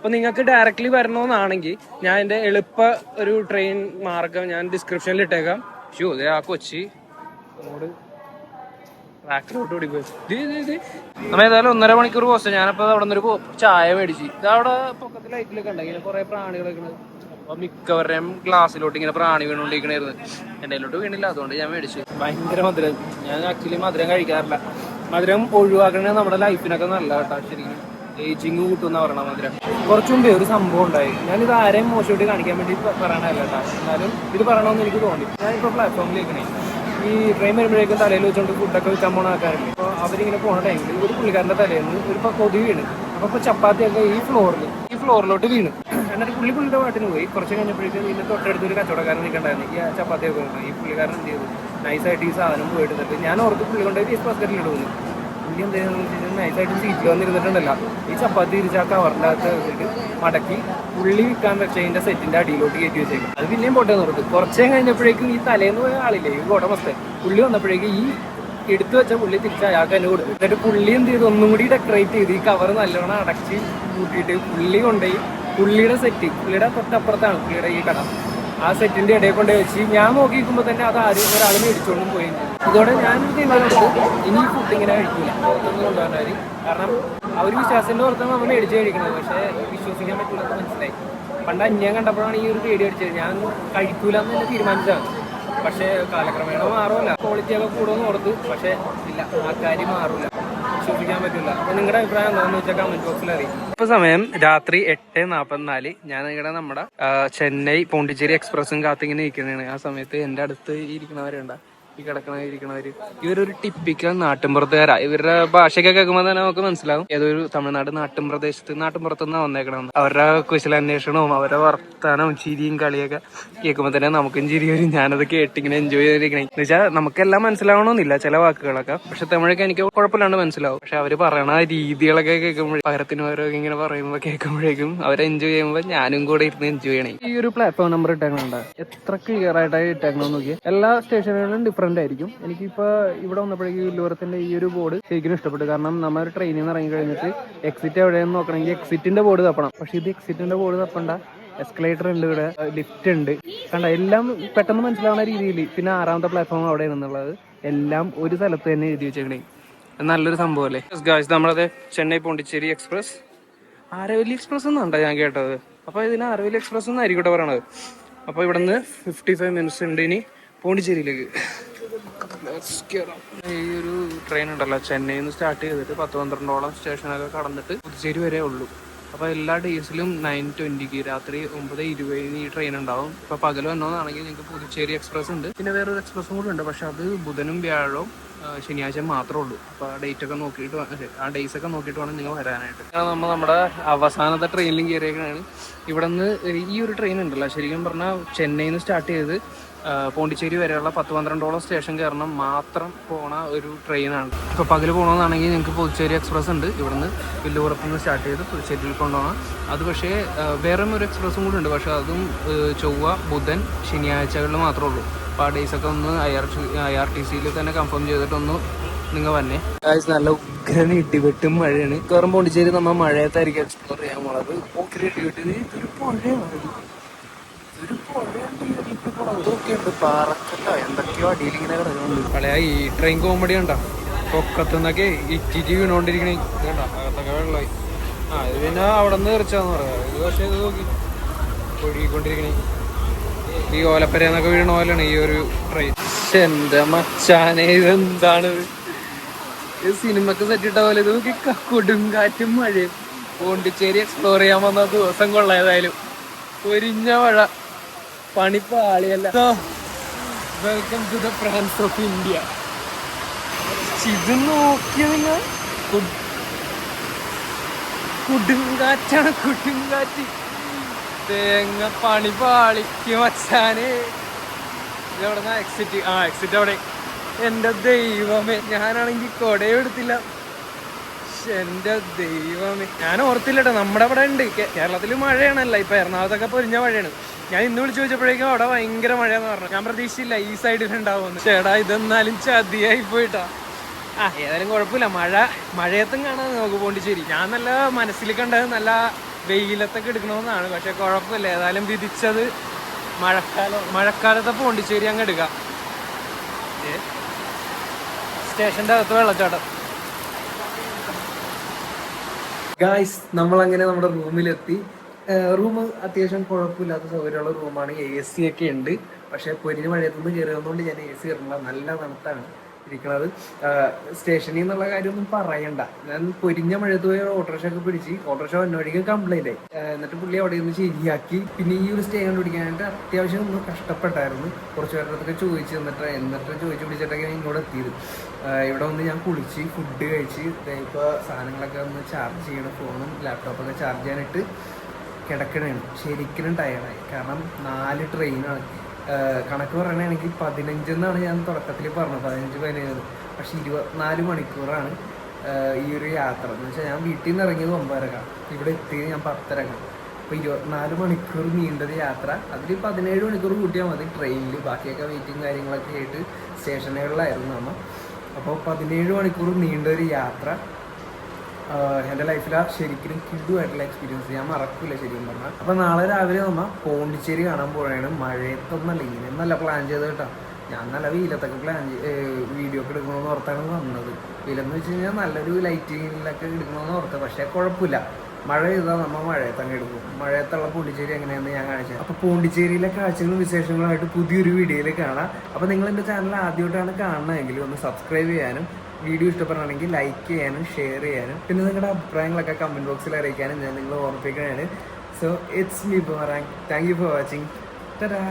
അപ്പൊ നിങ്ങൾക്ക് ഡയറക്റ്റ്ലി വരണമെന്നാണെങ്കിൽ ഞാൻ എന്റെ എളുപ്പ ഒരു ട്രെയിൻ മാർഗം ഞാൻ ഡിസ്ക്രിപ്ഷനിൽ ഇട്ടേക്കാം. ഷോ അതെ ആ കൊച്ചി. അങ്ങോട്ട് ഇത് ഇത് ഇത് ഏതായാലും ഒന്നര മണിക്കൂർ പോസ്റ്റ് ഞാനപ്പോ അവിടെ നിന്ന് ഒരു കോ- ചായ മേടിച്ച്. ഇതവിടെ പൊക്കത്തിൽ ലൈറ്റിലൊക്കെ ഉണ്ട്. ഇങ്ങനെ കുറെ പ്രാണികളൊക്കെ ഉണ്ട്. അപ്പൊ മിക്കവരുടെയും ഗ്ലാസ്സിലോട്ട് ഇങ്ങനെ പ്രാണി വീണുകൊണ്ടിരിക്കണായിരുന്നു. എന്റെ അതിലോട്ട് വീണില്ല. അതുകൊണ്ട് ഞാൻ മേടിച്ചു. ഭയങ്കര മധുരം. ഞാൻ ആക്ച്വലി മധുരം കഴിക്കാറില്ല. മധുരം ഒഴിവാക്കണേ നമ്മുടെ ലൈഫിനൊക്കെ നല്ല കേട്ടോ ശരിക്കും. ഏജിങ് കൂട്ടുന്ന പറയണ മധുരം. കുറച്ചു മുമ്പേ ഒരു സംഭവം ഉണ്ടായി. ഞാനിത് ആരെയും മോശമായിട്ട് കാണിക്കാൻ വേണ്ടി പറയണല്ല എന്നാലും ഇത് പറയണമെന്ന് എനിക്ക് തോന്നി. ഞാനിപ്പോൾ പ്ലാറ്റ്ഫോമിലേക്കണേ ഈ ട്രെയിൻ വരുമ്പോഴേക്കും തലയിൽ വെച്ചുകൊണ്ട് ഫുഡൊക്കെ വെച്ചാൽ പോണ ആൾക്കാരുണ്ട് അവരിങ്ങനെ പോണ ടൈമിൽ ഒരു പുള്ളിക്കാരന്റെ തലയിൽ നിന്ന് ഒരു കൊതി വീണ്. അപ്പോൾ ചപ്പാത്തിയൊക്കെ ഈ ഫ്ലോറിൽ ഈ ഫ്ലോറിലോട്ട് വീണ്. എന്നിട്ട് പുള്ളി പുള്ളിയുടെ പാട്ടിന് പോയി. കുറച്ച് കഴിഞ്ഞപ്പോഴേക്കും ഇതിന്റെ തൊട്ടടുത്ത് ഒരു കച്ചവടക്കാരൻ നിൽക്കണ്ടായിരുന്നു. ഈ ചപ്പാത്തിയൊക്കെ ഈ പുള്ളിക്കാരൻ എന്ത് ചെയ്തു? നൈസായിട്ട് ഈ സാധനം പോയിട്ട്. ഞാൻ ഓർത്ത് പുള്ളി കൊണ്ടുപോയി ഈ ബസ്കറ്റിൽ ഇടുന്നു പുള്ളി എന്ത് വെച്ചാൽ നൈസായിട്ട് സീറ്റിൽ വന്നിരുന്നിട്ടുണ്ടല്ല. ഈ ചപ്പാത്തി തിരിച്ച് ആ വെച്ചിട്ട് മടക്കി പുള്ളി വിൽക്കാൻ വെച്ചതിന്റെ സെറ്റിന്റെ അടിയിലോട്ട് കയറ്റി വെച്ചേക്കും. അത് പിന്നെയും പോട്ടെ നിർത്തും കുറച്ചേ കഴിഞ്ഞപ്പോഴേക്കും ഈ തലേന്ന് പോയ ആളില്ലേ ഈ ഗോഡമസ്തൻ പുള്ളി വന്നപ്പോഴേക്കും ഈ എടുത്തു വെച്ച പുള്ളി തിരിച്ച് അയാൾക്ക് തന്നെ കൊടുത്തു. എന്നിട്ട് പുള്ളി എന്ത് ചെയ്തു? ഒന്നും കൂടി ഡെക്കറേറ്റ് ചെയ്ത്. ഈ കവർ നല്ലോണം അടച്ച് കൂട്ടിയിട്ട് പുള്ളി കൊണ്ടുപോയി പുള്ളിയുടെ സെറ്റ് പുള്ളിയുടെ തൊട്ടപ്പുറത്താണ് പുള്ളിയുടെ ഈ കട. ആ സെറ്റിന്റെ ഇടയിൽ കൊണ്ട് വെച്ച് ഞാൻ നോക്കി നിൽക്കുമ്പോൾ തന്നെ അത് ആരും ഒരാൾ മേടിച്ചോണ്ടും പോയി. ഇതോടെ ഞാൻ തീരുമാനമെടുത്തു ഇനി ഫുഡ് ഇങ്ങനെ കഴിക്കില്ല പുറത്തുനിന്ന് കൊണ്ടുപോകാൻ കാരണം ഒരു വിശ്വാസത്തിന്റെ പുറത്താണ് നമ്മൾ മേടിച്ച് കഴിക്കുന്നത്. പക്ഷേ വിശ്വസിക്കാൻ പറ്റില്ല മനസ്സിലായി. പണ്ട് അന്യം കണ്ടപ്പോഴാണ് ഈ ഒരു പേടി അടിച്ചത്. ഞാൻ കഴിക്കൂല എന്ന് തന്നെ തീരുമാനിച്ചതാണ്. പക്ഷേ കാലക്രമേണ മാറുമല്ല. ക്വാളിറ്റി ഒക്കെ ഓർത്ത്. പക്ഷേ ഇല്ല ആ കാര്യം മാറില്ല ഇപ്പൊ സമയം രാത്രി എട്ട് നാപ്പത്തിനാല്. ഞാൻ ഇവിടെ നമ്മുടെ ചെന്നൈ പോണ്ടിച്ചേരി എക്സ്പ്രസും കാത്തിങ്ങനെ ഇരിക്കുന്നതാണ്. ആ സമയത്ത് എന്റെ അടുത്ത് ഇരിക്കണവരുണ്ട ഈ കിടക്കണ ഇരിക്കണവര്. ഇവരൊരു ടിപ്പിക്കൽ നാട്ടിൻപുറത്തുകാരാ. ഇവരുടെ ഭാഷയൊക്കെ കേൾക്കുമ്പോൾ തന്നെ നമുക്ക് മനസ്സിലാവും. ഏതൊരു തമിഴ്നാട് നാട്ടിൻ പ്രദേശത്ത് നാട്ടിൻപുറത്ത് നിന്നാണ് വന്നേക്കണമെന്ന് അവരുടെ കുശലാന്വേഷണവും അവരുടെ വർത്താനവും ചിരിയും കളിയൊക്കെ കേൾക്കുമ്പോൾ തന്നെ നമുക്കും ചിരി വരും. ഞാനത് കേട്ടിങ്ങനെ എൻജോയ് ചെയ്തിരിക്കണേ. എന്ന് വെച്ചാൽ നമുക്കെല്ലാം മനസ്സിലാവണമെന്നില്ല ചില വാക്കുകളൊക്കെ. പക്ഷെ തമിഴൊക്കെ എനിക്ക് കുഴപ്പമില്ലാണ്ട് മനസ്സിലാവും. പക്ഷെ അവർ പറയണ രീതികളൊക്കെ കേൾക്കുമ്പോഴേ പകരത്തിന് ഓരോ ഇങ്ങനെ പറയുമ്പോൾ കേൾക്കുമ്പോഴേക്കും അവരെ എൻജോയ് ചെയ്യുമ്പോൾ ഞാനും കൂടെ ഇരുന്ന് എൻജോയ് ചെയ്യണേ. ഈ ഒരു പ്ലാറ്റ്ഫോം നമ്പർ ഇട്ടേക്കണുണ്ട്. എത്ര ക്ലിയർ ആയിട്ടാണ് ഇട്ടേക്കണമെന്ന് നോക്കിയാൽ എല്ലാ സ്റ്റേഷനുകളിലും ഡിഫറെന്റ് ആയിരിക്കും എനിക്കിപ്പോൾ ഇവിടെ വന്നപ്പോഴേക്കും വില്ലുവരത്തിന്റെ ഈ ഒരു ബോർഡ് ശരിക്കും ഇഷ്ടപ്പെട്ടു. കാരണം നമ്മൾ ട്രെയിനിൽ നിന്ന് ഇറങ്ങി കഴിഞ്ഞിട്ട് എക്സിറ്റ് എവിടെയെന്ന് നോക്കണമെങ്കിൽ എക്സിറ്റിന്റെ ബോർഡ് തപ്പണം. പക്ഷെ ഇത് എക്സിറ്റിന്റെ ബോർഡ് തപ്പണ്ട. എസ്കലേറ്റർ ഉണ്ട് ഇവിടെ ലിഫ്റ്റ് ഉണ്ട്. കണ്ട എല്ലാം പെട്ടെന്ന് മനസ്സിലാവുന്ന രീതിയിൽ പിന്നെ ആറാമത്തെ പ്ലാറ്റ്ഫോം അവിടെയാണെന്നുള്ളത് എല്ലാം ഒരു സ്ഥലത്ത് തന്നെ എഴുതി വെച്ചേക്കണേ. നല്ലൊരു സംഭവം അല്ലേ? നമ്മളത് ചെന്നൈ പോണ്ടിച്ചേരി എക്സ്പ്രസ് ആരവലി എക്സ്പ്രസ് എന്നാണ്ടോ ഞാൻ കേട്ടത്? അപ്പോൾ ഇതിന് ആരവലി എക്സ്പ്രസ് എന്നായിരിക്കട്ടെ പറയണത്. അപ്പോൾ ഇവിടുന്ന് ഫിഫ്റ്റി ഫൈവ് മിനിറ്റ്സ് ഉണ്ട് ഇനി പോണ്ടിച്ചേരിയിലേക്ക്. ഈ ഒരു ട്രെയിൻ ഉണ്ടല്ലോ ചെന്നൈയിൽ നിന്ന് സ്റ്റാർട്ട് ചെയ്തിട്ട് പത്ത് പന്ത്രണ്ടോളം സ്റ്റേഷനൊക്കെ കടന്നിട്ട് പുതുച്ചേരി വരെ ഉള്ളൂ. അപ്പോൾ എല്ലാ ഡേയ്സിലും നയൻ ട്വന്റിക്ക് രാത്രി ഒമ്പത് ഇരുപതിന് ഈ ട്രെയിൻ ഉണ്ടാവും. ഇപ്പോൾ പകൽ വന്നോന്നാണെങ്കിൽ നിങ്ങൾക്ക് പുതുച്ചേരി എക്സ്പ്രസ് ഉണ്ട്. പിന്നെ വേറൊരു എക്സ്പ്രസ്സും കൂടെ ഉണ്ട്. പക്ഷെ അത് ബുധനും വ്യാഴവും ശനിയാഴ്ച മാത്രമേ ഉള്ളൂ. അപ്പോൾ ആ ഡേറ്റ് ഒക്കെ നോക്കിയിട്ട് ആ ഡേയ്സ് ഒക്കെ നോക്കിയിട്ട് വേണം നിങ്ങൾ വരാനായിട്ട്. നമ്മൾ നമ്മുടെ അവസാനത്തെ ട്രെയിനിലും കയറിയേക്കാണ് ഇവിടെ നിന്ന് ഈ ഒരു ട്രെയിൻ ഉണ്ടല്ലോ ശരിക്കും പറഞ്ഞാൽ ചെന്നൈയിൽ നിന്ന് സ്റ്റാർട്ട് ചെയ്ത് പോണ്ടിച്ചേരി വരെയുള്ള പത്ത് പന്ത്രണ്ടോളം സ്റ്റേഷൻ കയറണം. മാത്രം പോണ ഒരു ട്രെയിനാണ്. ഇപ്പോൾ പകൽ പോകണമെന്നാണെങ്കിൽ നിങ്ങൾക്ക് പുതുച്ചേരി എക്സ്പ്രസ് ഉണ്ട്. ഇവിടുന്ന് വില്ലുപുറത്ത് നിന്ന് സ്റ്റാർട്ട് ചെയ്ത് പുതുച്ചേരിയിൽ കൊണ്ടുപോകണം അത് പക്ഷേ വേറെ ഒരു എക്സ്പ്രസ്സും കൂടി ഉണ്ട്. പക്ഷേ അതും ചൊവ്വ ബുധൻ ശനിയാഴ്ചകളിൽ മാത്രമേ ഉള്ളൂ. അപ്പോൾ ആ ഡേയ്സ് ഒക്കെ ഒന്ന് I R I R T സിയിൽ തന്നെ കൺഫേം ചെയ്തിട്ടൊന്ന് നിങ്ങൾ വന്നെ. നല്ല ഉഗ്രൻ ഇടിവെട്ടും മഴയാണ്. കയറും പോണ്ടിച്ചേരി നമ്മൾ മഴയത്തായിരിക്കും എക്സ്പ്ലോർ ചെയ്യാൻ പോണത്. ഇത് ഇതൊരു പുഴയാണ് ഒരു പുഴയാണ് ഉണ്ട് പാറക്കട്ടോ എന്തൊക്കെയോ അടിയിൽ കിടക്കുന്നുണ്ട്. പഴയ ഈ ട്രെയിൻ കോമഡി ഉണ്ടോ പൊക്കത്തുനിന്നൊക്കെ ഇറ്റിറ്റ് വീണോണ്ടിരിക്കണേ. ഇതുണ്ടോ അകത്തൊക്കെ വെള്ളമായി. ആ ഇത് പിന്നെ അവിടെ നിന്ന് തെറിച്ചാന്ന് പറയാം. ഇത് പക്ഷേ ഇത് നോക്കി. ഒഴുകിക്കൊണ്ടിരിക്കണേ. ഈ ഓലപ്പരന്നൊക്കെ വീണ പോലെയാണ് ഈ ഒരു ട്രെയിൻ എന്റെ മച്ചാനെ ഇതെന്താണിത് ഇത് സിനിമക്ക് സെറ്റിട്ട പോലെ ഇത് നോക്കി. കൊടുങ്കാറ്റും മഴയും. പോണ്ടിച്ചേരി എക്സ്പ്ലോർ ചെയ്യാൻ വന്ന ദിവസം കൊള്ളായതായാലും പൊരിഞ്ഞ മഴ. പണിപ്പാളിയല്ല welcome to the France of India ഇത് നോക്കിയ കൊട്- കൊടുങ്കാറ്റാണ് കൊടുങ്കാറ്റ്. തേങ്ങ പണി പാളിക്ക് മച്ചാനെ ഇതെവിടെ എക്സിറ്റ് ആ എക്സിറ്റ് അവിടെ. എന്റെ ദൈവമേ ഞാനാണെങ്കിൽ കൊടയും എടുത്തില്ല ശ്ശെ, എന്റെ ദൈവമേ. ഞാൻ ഓർത്തില്ലട്ടോ നമ്മുടെ അവിടെ ഉണ്ട്. കേരളത്തിൽ മഴയാണല്ല. ഇപ്പൊ എറണാകുളത്തൊക്കെ പൊരിഞ്ഞ മഴയാണ്. ഞാൻ ഇന്ന് വിളിച്ചു ചോദിച്ചപ്പോഴേക്കും അവിടെ ഭയങ്കര മഴയെന്ന് പറഞ്ഞു. ഞാൻ പ്രതീക്ഷിച്ചില്ല ഈ സൈഡിൽ ഉണ്ടാവുമെന്ന്. ചേടാ ഇതെന്നാലും ചതിയായി പോയിട്ടാ. ആ ഏതായാലും കുഴപ്പമില്ല. മഴ മഴയത്തും കാണാൻ നമുക്ക് പോണ്ടിച്ചേരി ഞാൻ നല്ല മനസ്സിൽ കണ്ടത് നല്ല വെയിലത്തൊക്കെ എടുക്കണമെന്നാണ്. പക്ഷെ കുഴപ്പമില്ല. ഏതായാലും വിധിച്ചത് മഴക്കാലം മഴക്കാലത്തെ പോണ്ടിച്ചേരി അങ്ങ് എടുക്കാം? സ്റ്റേഷന്റെ അകത്ത് വെള്ളച്ചാട്ടം. ഗായ്സ് നമ്മൾ അങ്ങനെ നമ്മുടെ റൂമിലെത്തി. റൂം അത്യാവശ്യം കുഴപ്പമില്ലാത്ത സൗകര്യമുള്ള റൂമാണ്. എ സി ഒക്കെ ഉണ്ട്. പക്ഷേ പൊരിഞ്ഞ മഴയത്തുനിന്ന് കയറുന്നതുകൊണ്ട് ഞാൻ എ സി കയറുന്നില്ല നല്ല തണുത്താണ്. ഇരിക്കണത്. സ്റ്റേഷനിൽ നിന്നുള്ള കാര്യമൊന്നും പറയണ്ട. ഞാൻ പൊരിഞ്ഞ മഴയത്ത് പോയി ഓട്ടോറിക്ഷ ഒക്കെ പിടിച്ച് ഓട്ടോറിക്ഷ വന്നോടിക്കും കംപ്ലൈന്റ് ആയി. എന്നിട്ട് പുള്ളി അവിടെ നിന്ന് ശരിയാക്കി. പിന്നെ ഈ ഒരു സ്റ്റേ കണ്ടുപിടിക്കാനായിട്ട് അത്യാവശ്യം ഒന്ന് കഷ്ടപ്പെട്ടായിരുന്നു. കുറച്ച് പേരുടെ ചോദിച്ചു എന്നിട്ട് എന്നിട്ട് ചോദിച്ചു പിടിച്ചിട്ടൊക്കെ ഇങ്ങോട്ട് എത്തിയത്. ഇവിടെ വന്ന് ഞാൻ കുളിച്ച് ഫുഡ് കഴിച്ച് ഇപ്പോൾ സാധനങ്ങളൊക്കെ ഒന്ന് ചാർജ് ചെയ്യണം ഫോണും ലാപ്ടോപ്പൊക്കെ ചാർജ് ചെയ്യാനായിട്ട് കിടക്കണേണ്. ശരിക്കും ടയർഡായി കാരണം നാല് ട്രെയിനാണ് കണക്ക് പറയണമെങ്കിൽ പതിനഞ്ചെന്നാണ് ഞാൻ തുടക്കത്തിൽ പറഞ്ഞത്. പതിനഞ്ച് പതിനേഴ്. പക്ഷെ ഇരുപത്തിനാല് മണിക്കൂറാണ് ഈ ഒരു യാത്ര. എന്ന് വെച്ചാൽ ഞാൻ വീട്ടിൽ നിന്ന് ഇറങ്ങിയത് ഒമ്പതരക്കാം. ഇവിടെ എത്തിയത് ഞാൻ പത്തരക്കാം. അപ്പോൾ ഇരുപത്തിനാല് മണിക്കൂർ നീണ്ടത് യാത്ര. അതിൽ പതിനേഴ് മണിക്കൂർ കൂട്ടിയാൽ മതി. ട്രെയിനിൽ ബാക്കിയൊക്കെ വെയിറ്റിംഗ് കാര്യങ്ങളൊക്കെ ആയിട്ട് സ്റ്റേഷനുകളിലായിരുന്നു നമ്മൾ അപ്പോൾ പതിനേഴ് മണിക്കൂർ നീണ്ടൊരു യാത്ര. എന്റെ ലൈഫിൽ ആ ശരിക്കും കിടുവായിട്ടുള്ള എക്സ്പീരിയൻസ് ഞാൻ മറക്കില്ല ശരിക്കും പറഞ്ഞാൽ അപ്പോൾ നാളെ രാവിലെ നമ്മ പോണ്ടിച്ചേരി കാണാൻ പോവുകയാണ് മഴയത്തൊന്നല്ല ഇങ്ങനെ നല്ല പ്ലാൻ ചെയ്ത് കേട്ടോ. ഞാൻ നല്ല വെയിലത്തൊക്കെ പ്ലാൻ വീഡിയോ ഒക്കെ എടുക്കണമെന്ന് ഓർത്താണ് വന്നത്. വെയിലെന്ന് വെച്ച് കഴിഞ്ഞാൽ നല്ലൊരു ലൈറ്റിങ്ങിലൊക്കെ എടുക്കണമെന്ന് ഓർത്ത് പക്ഷേ കുഴപ്പമില്ല മഴ ചെയ്താൽ നമ്മൾ മഴയത്തങ്ങ് എടുക്കും. മഴയത്തുള്ള പോണ്ടിച്ചേരി എങ്ങനെയാണെന്ന് ഞാൻ കാണിച്ചത് അപ്പോൾ പോണ്ടിച്ചേരിയിലെ കാഴ്ചകളും വിശേഷങ്ങളുമായിട്ട് പുതിയൊരു വീഡിയോയിൽ കാണാം. അപ്പോൾ നിങ്ങൾ എന്റെ ചാനൽ ആദ്യമായിട്ടാണ് കാണണമെങ്കിൽ ഒന്ന് സബ്സ്ക്രൈബ് ചെയ്യാനും വീഡിയോ ഇഷ്ടപ്പെടുകയാണെങ്കിൽ ലൈക്ക് ചെയ്യാനും ഷെയർ ചെയ്യാനും. പിന്നെ നിങ്ങളുടെ അഭിപ്രായങ്ങളൊക്കെ കമന്റ് ബോക്സിൽ അറിയിക്കാനും ഞാൻ നിങ്ങൾ ഓർമ്മിപ്പിക്കുകയാണ്. സോ ഇറ്റ്സ് മീ ബോറാങ് താങ്ക് യു ഫോർ വാച്ചിങ് തരാ